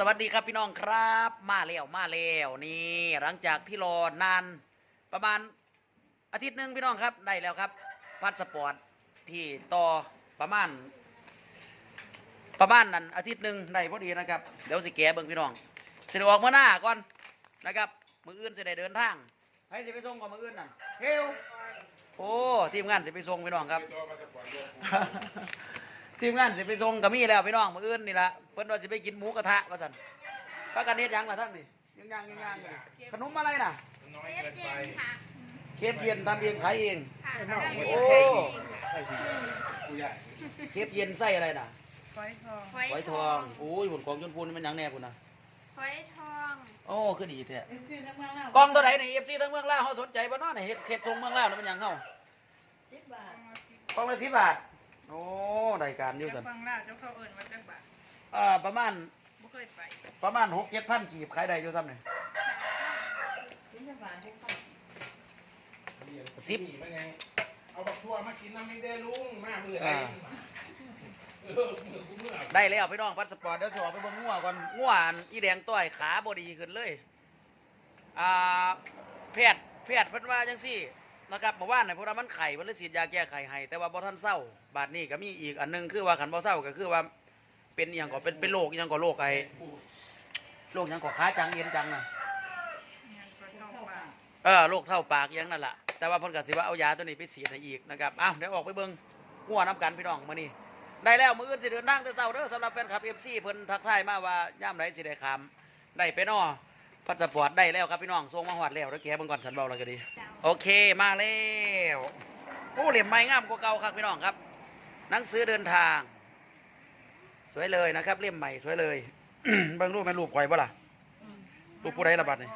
สวัสดีครับพี่น้องครับ มาแล้วมาแล้วนี่หลังจากที่รอนานประมาณอาทิตย์หนึ่งพี่น้องครับได้แล้วครับพาสปอร์ตที่ต่อประมาณ ประมาณนั้นอาทิตย์หนึ่งได้พอดีนะครับเดี๋ยวสิแกเบิ่งพี่น้องสิออกเมาหน้าก่อนนะครับมืออื่นสิได้เดินทางให้สิไปส่งก่อนมืออื่นน่ะเฮลโอ้ทีมงานสิไปส่งพี่น้องครับ ทีมงานสิไปส่งก็มีแล้วพี่น้องมื้ออื่นนี่ละเพิ่นว่าสิไปกินหมูกระทะว่าซั่นพากันเฮ็ดหยังล่ะท่านนี่ยังย่างยังย่างอยู่นี่ขนมอะไรน่ะ น้อยเกินไปเคฟเย็นทำเองขายเองโอ้ผู้ใหญ่เคฟเย็นไส้อะไรน่ะฝอยทองหอยทองโอ้ยผลของชนพูนมันหยังแน่พุ่นน่ะฝอยทองโอ้คือดีแท้คือทั้งเมืองเรากล่องตัวไหนนี่ FC ทั้งเมืองลาวเฮาสนใจบ่เนาะนี่เฮ็ดเฮ็ดทรงเมืองลาวนี่มันหยังเฮาสิบบาทกล่องละ10บาท โอ้ได้การอยู่ซั่นฟังล่าเจ้าเขาเอิญว่าจักบาทอ่าประมาณบ่เคยไปประมาณ6 7,000กีบขายได้อยู่ซ้ำนี่สิบบาททุกคนสิบนี่มันยังเอาบักทั่วมากินน้ำไม่ได้ลุงมากเลยอ่าเออมือกูเมื่อได้แล้วพี่น้องพาสปอร์ตเดี๋ยวสิออกไปเบิ่งงัวก่อนงัวอันอีแดงต้อยขาบ่ดีขึ้นเลย อ่าแพทย์แพทย์เพิ่นว่าจังซี่ นะครับเมื่อวานน่ะพวกเรามันไข่มันเลยฉีดยาแก้ไข้ให้แต่ว่าบ่ทันเศร้า บาดนี้ก็มีอีกอันหนึงคือว่าคันบ่เศร้าก็คือว่าเป็นอีหยังก็เป็นเป็นโรคอหยังก็โรคไอโรคหยังก็ขาจังเอ็นจังน่ะเออโรคเท่าปากอหยังนั่นล่ะแต่ว่าเพิ่นก็สิว่าเอายาตัวนี้ไปฉีดให้อีกนะครับอ้าวเดี๋ยวออกไปเบิ่งงัวน้ำกันพี่น้องมื้อนี้ได้แล้วมืออื่นสิเดินทางแต่เช้าเด้อสำหรับแฟนคลับ FC เพิ่นทักทายมาว่าย่ามใดสิได้ขามได้ไปนอ พาสปอร์ตได้แล้วครับพี่น้องส่งมาฮอดแล้วแล้วแกเบิ่งก่อนสันเบาแล้วก็ดี โอเคมาแล้วโอ้เหลี่ยมไม้งามกว่าเก่าครับพี่น้องครับ หนังสือเดินทาง สวยเลยนะครับเล่มใหม่สวยเลยเบิ่งรูปแม่นรูปข่อยบ่ล่ะรูปผู้ใดละบัดนี่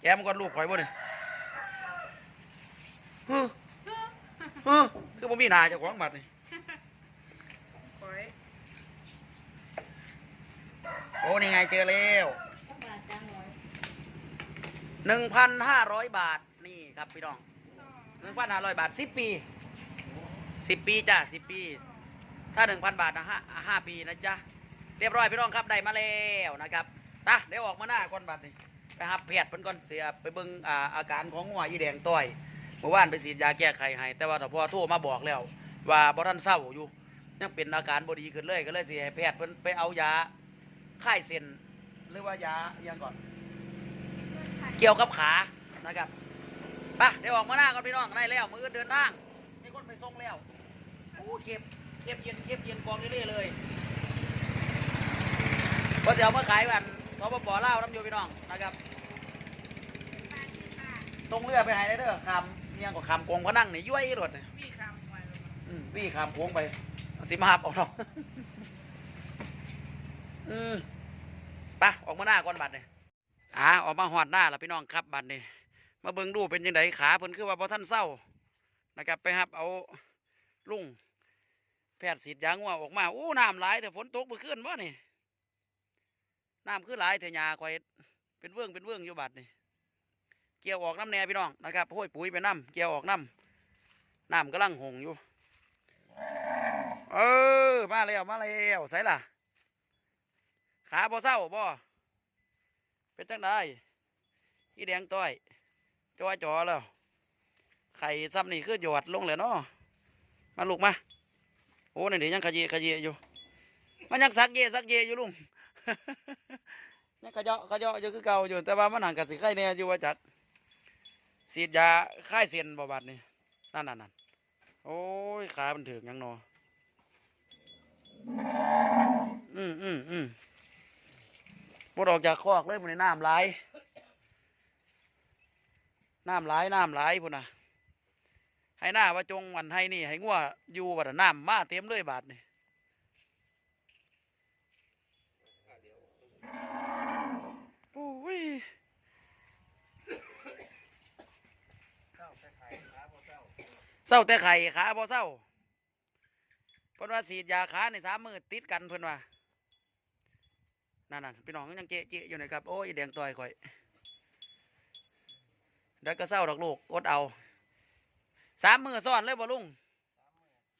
แกมันก่อนรูปข่อยบ่นี่ฮึฮึคือบ่มีหน้าเจ้าของบัดนี่ฝอยโอ้นี่ไงเจอแล้ว หนึ่งพันห้าร้อยบาทนี่ครับพี่น้องหนึ่งพันห้าร้อยบาทสิบปีสิบปีจ้ะสิบปี ถ้าหนึ่งพันบาทนะห้าห้าปีนะจ๊ะเรียบร้อยพี่น้องครับได้มาแล้วนะครับตะเดี๋ยวออกมาหน้าก่อนบัดนี่ไปหับแพทย์เพิ่นก่อนเสียไปเบิ่งอ่าอาการของงัวอีแดงต้อยเมื่อวานไปฉีดยาแก้ไขให้แต่ว่าถ้าพอโทรมาบอกแล้ว ว่าบ่ทันเศร้าอยู่ยังเป็นอาการบ่ดีขึ้นเลยก็เลยสิให้แพทย์เพิ่นไปเอายาคลายเส้นหรือว่ายายังก่อน เกี่ยวกับขานะครับไปเดี๋ยวออกมาหน้าก่อนพี่น้องได้แล้วมือเดินทางมีคนไปส่งแล้วโอ้เข็บเข็บเย็นเข็บเย็นกองเรื่อยๆเลยก็จะเอามาขายกันสปปลาวน้ำโยพี่น้องนะครับส่งเรือไปให้ได้เด้อคำเนี่ยก็คำกงพนังนี่ย้อยรถเนี่ยพี่คำไว้ลงมาอืมวี่คำโค้งไปเอาสิมาหับเอาเนาะอืมไปออกมาหน้าก่อนบัดเนี่ย อ่าออกมาหอดหน้าแล้วพี่น้องครับบัดนี่มาเบิ่งดูเป็นยังไงขาเพิ่นคือว่าพอท่านเศร้านะครับไปหับเอาลุงแพทย์สีดยางว่าออกมาอู้น้ำไหลายแต่ฝนตกเมื่อคืนวะนี่น้ำคือหลายเถยาควายเป็นเวิ้งเป็นเวิ้งอยู่บัดนี่เกี่ยวออกน้ำแน่พี่น้องนะครับห้อยปุ๋ยไปน้ำเกี่ยวออกน้ำน้ำกำลังหงอยู่เออมาแล้วมาแล้วใส่ล่ะขาบ่เศร้าบ่ เป็นจังไดอีแดงต้อยจอจอแล้ว ไข่ซ้ำนี่คือหยอดลงเลยเนาะมาลูกมา โอ้นี่เดี๋ยวยังขยี้ขยี้อยู่ มันยังสักเยสักเยอยู่ลุงยังขยาะขยาะอยู่คือเก่าอยู่ แต่ว่ามันห่างกับสิไข่แน่อยู่ว่าจัดฉีดยาค่ายเสียนบ่บาดนี่นั่นนั่นนั่นโอ้ยขามันถึงยังนออืมอืมอืม ปวดออกจากคอกเลยมันในน้ำไหลน้ำไหลน้ำไหลพุ่นนะให้หน้าว่าจงวันให้นี่ ให้งัวอยู่บัดน่ะน้ำมาเต็มเลยบาดนี่โอ้ยเศร้าแต่ไข่ขาบ่เศร้าเพิ่นว่าฉีดยาขาในสามมือติดกันเพิ่นว่า นั่นๆพี่น้องยังเจ๊เจ๊อยู่นะครับโอ้ยแดงต่อยข่อยเดี๋ยวก็เศร้าดอกลูกอดเอาสามมือซ้อนเลยบ่ลุง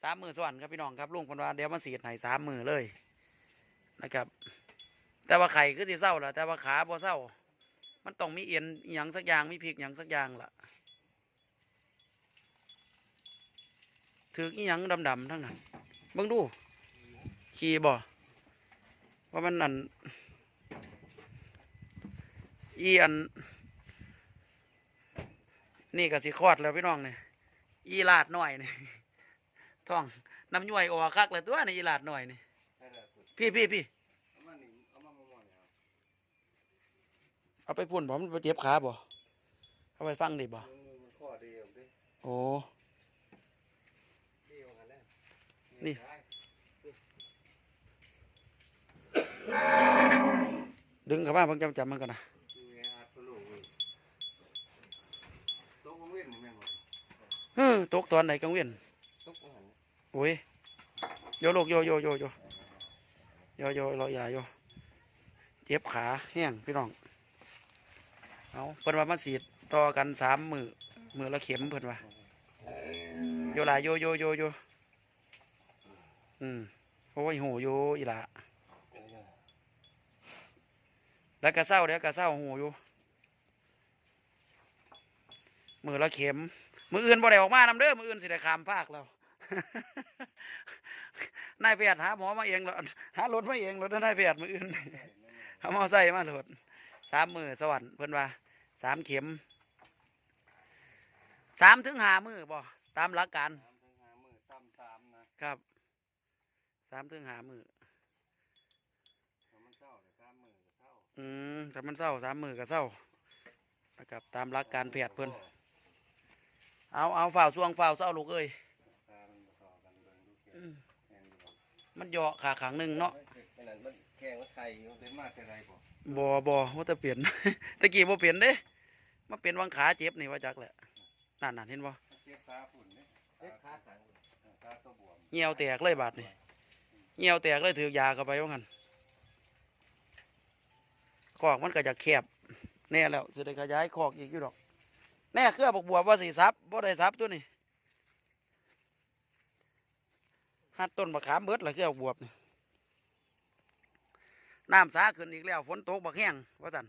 สามมือซ้อนครับพี่น้องครับลุงเพิ่นว่าเดี๋ยวมันฉีดให้สามมือเลยนะครับ แต่ว่าไข่คือสิเศร้าล่ะแต่ว่าขาบ่เศร้า มันต้องมีเอ็นหย่างสักอย่างมีพริกหย่างสักอย่างล่ะถืออีหยังดำๆทั้งนั้นเบิ่งดู ขี่บ่ ว่ามันอันอีอัน นี่ก็สิคลอดแล้วพี่น้องเนี่ยอีลาดหน่อยนี่ท้องน้ำย่อยออกคักเลยตัวนี่อีลาดหน่อยนี่พี่พี่พี่เอาไปพุ่นบ่มันไปเจ็บขาบ่เอาไปฟังดิบ่โอ้นี่ ดึงเข้ามาเพิ่งจำจำมันก่อนนะเฮ้อตกตอนไหนกังเวียนโอ้ยโยโลกโยโยโยโยโยโยรอยาโยเจ็บขาแห้งพี่น้องเอาเพิ่นว่ามันสีดต่อกันสามมือมือละเข็มเพิ่นว่าโยหลาโยโยโยโยอืมโอ้ยหูโยอีหละ แล้วก็เศร้าเดี๋ยวก็เศร้าหูอยู่ มือละเข็ม มืออื่นบ่ได้ออกมานำเด้อมืออื่นสิได้ขามภาคแล้วนายแพทย์หาหมอมาเองแล้วหารถมาเองรถนายแพทย์มืออื่นหามอไซค์มาโหลดสามมือสวรรค์เพิ่นว่าสามเข็มสามถึงห้ามือบ่ตามหลักการครับสามถึงห้ามือ อืมแต่มันเศร้าสามมือก็เศร้านะครับตามหลักการแพทย์เพิ่นเอาเอาฝ่าวช่วงฝ่าวเศร้าลูกเอ้ยอืมมันเหยาะขาขังหนึ่งเนาะขนาดมันแข่งมันไข่มันเป็นมากเป็นไรบ่บอบอว่าจะเปลี่ยน ตะกี้บ่เปลี่ยนเด้มาเปลี่ยนวังขาเจ็บนี่ว่าจักแหละนั่นนั่นเห็นบ่เจ็บขาฝุ่นเนี่ยเจ็บขาขังขาตัวบวมเหี่ยวแตกเลยบาดนี่เหี่ยวแตกเลยถือยาเข้าไปว่างั้น คอกมันก็จะแคบแน่แล้วจะได้ขยายคอกอีกอยู่ดอก แน่เครือบอกบัวว่าสีซับบ่ได้ซับตัวนี้หัดต้นมะขามเบิดละเครือบอกบวบนี่น้ำสาขึ้นอีกแล้วฝนตกบักแห้งว่าสัน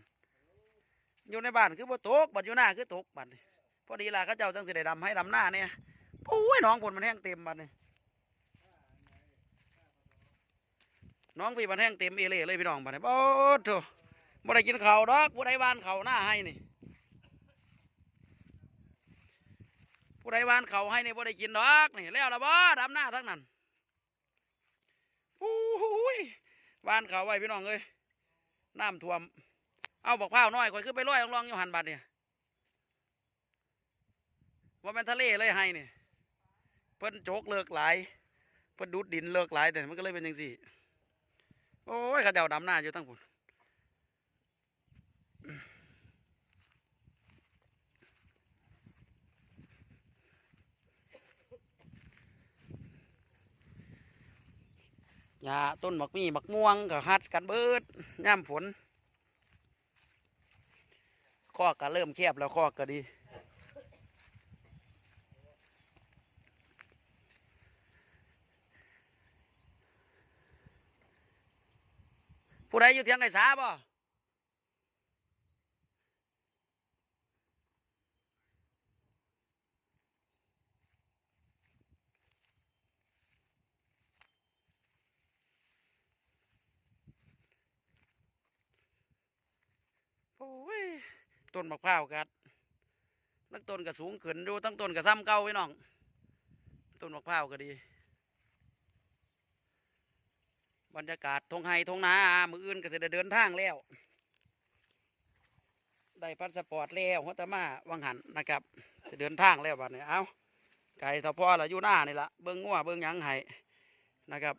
อยู่ในบ้านคือบ่ตกบัดอยู่หน้าคือตกบัดพอดีล่ะเขาเจ้าจังสิได้ดำให้ดำหน้าเนี่ยโอ้ยน้องผลมันแห้งเต็มบัดนี่น้องพี่มันแห้งเต็มเอเล่เลยพี่น้องบัดนี่โอ้โถ บ่ได้กินข้าวดอกบ่ได้บ้านข้าวหน้าให้นี่ผู้ใดวานเขาให้นี่บ่ได้กินดอกนี่แล้วละบ่ดำหน้าทั้งนั้นโอ้ยวานเขาไว้พี่น้องเอ้ยน้ำท่วม เอาบอกพ้าวน้อยข่อยขึ้นไปลอยลองๆอยู่หันบัดเนี่ยว่าแม่นทะเลเลยให้นี่เพิ่นโจกเลิกหลายเพิ่นดูดดินเลิกหลายแต่มันก็เลยเป็นจังซี่โอ้ยขาเจ้าดำหน้าอยู่ทั้งพุ่น หญ้าต้นบักมีบักม่วงก็ฮัดกันเบิดย่ำฝนข้อก็เริ่มแคบแล้วข้อกก็ดี ผู้ใดอยู่เทียงไก่สาบ่ อ้ยต้นมะพร้าวกัดตั้งต้นก็สูงขึ้นดูตั้งต้นก็ซ้ำเก่าไว้น้อง ต้นมะพร้าวก็ดี บรรยากาศทงไฮทงนามืออื่นก็จะได้เดินทางแล้ว ได้พาสปอร์ตแล้วหัวตมาวังหันนะครับจะเดินทางแล้วบัดนี้เอาไก่ทอพ่อละอยู่หน้านี่ละเบิ้งงัวเบิ้งยังไห้นะครับ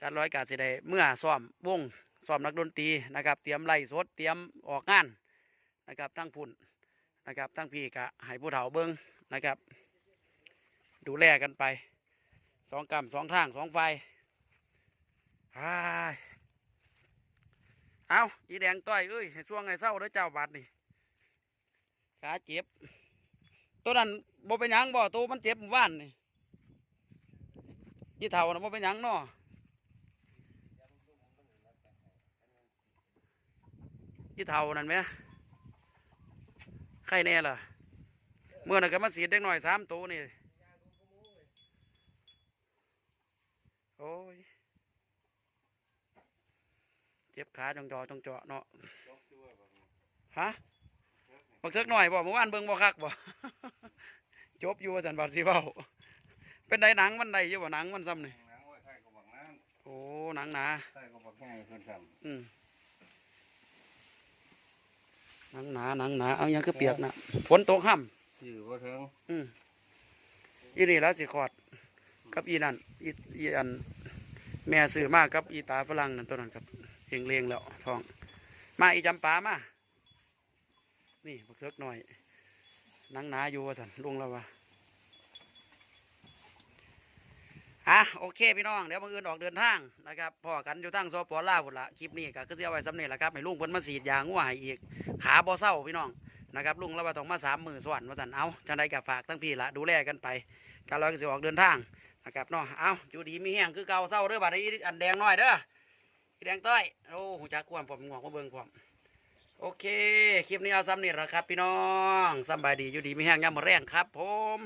จานร้อยกาสิได้เมื่อซ้อมวง ซ้อมนักดนตรีนะครับ เตรียมไล่สดเตรียมออกงานนะครับทั้งพุ่นนะครับทั้งพี่กะให้ผู้เฒ่าเบิ้งนะครับ ดูแลกันไปสองกำสองทางสองไฟอ้ายเอาอีแดงต้อยเอ้ยช่วงไงเศร้าเด้อเจ้าบาดนี่ขาเจ็บ ตัวนั้นบ่เป็นยังบ่ตัวมันเจ็บหมู่บ้านนี่ยี่เท่านะบ่เป็นยังเนาะ ยี่เท่านั่นไหมใครแน่ล่ะ เมื่อนั้นก็มาสีดเด็กหน่อยสามตัวนี่ โอ้ย เจ็บขาจงจอจงเจาะเนาะยกด้วยแบบนี้ฮะบักเทิกหน่อยบ่เมื่อวานเบิ่งบ่คักบ่จบอยู่ว่าสันบาดสิเว้าเป็นไดหนังมันไดอยู่บ่หนังมันซ้ำนี่หนังไว้ไทยก็บักนั้นโอ้หนังหนาไทยก็บักง่ายเพิ่นทอืม หนังหนาหนังหนาเอาหยังคือเปียกนะฝนตกห้ำอยู่บ่ถึงำอืมอีนี่แล้วสิขอดกับอีนั่นอีอีอัน แม่ซื้อมากับอีตาฝรั่งนั่นตัวนั้นครับเองเลียงแล้วทอง มาอีจำปามานี่บักเทิกหน่อยหนังหนาอยู่ว่าสันลุงแล้วว่า อะโอเคพี่น้องเดี๋ยวมื่ออื่นออกเดินทางนะครับพ่อกันอยู่ทั้งสปลาวพุ่นละคลิปนี้ก็คือเสิเอาไว้สำเร็จแล้วครับให้ลุงเพิ่นมาสีดยางงัวให้อีกขาบ่เศร้าพี่น้องนะครับลุงแล้วว่าต้องมาสามหมือสวรรค์ว่าสันเอาจังใดกับฝากทั้งพี่ละดูแลกันไปการลอยก็สิออกเดินทางนะครับเนาะเอาอยู่ดีมีแห้งคือเก่าเศร้าเด้อบัดนี้อันแดงน้อยเด้ออีแดงต้อยโอ้หูจักความผมงอกมาเบิ่งความโอเค คลิปนี้เอาซ้ำนี่ละครับ พี่น้องสบายดีอยู่ดีมีแห้งย่ำมาแรงครับ ผม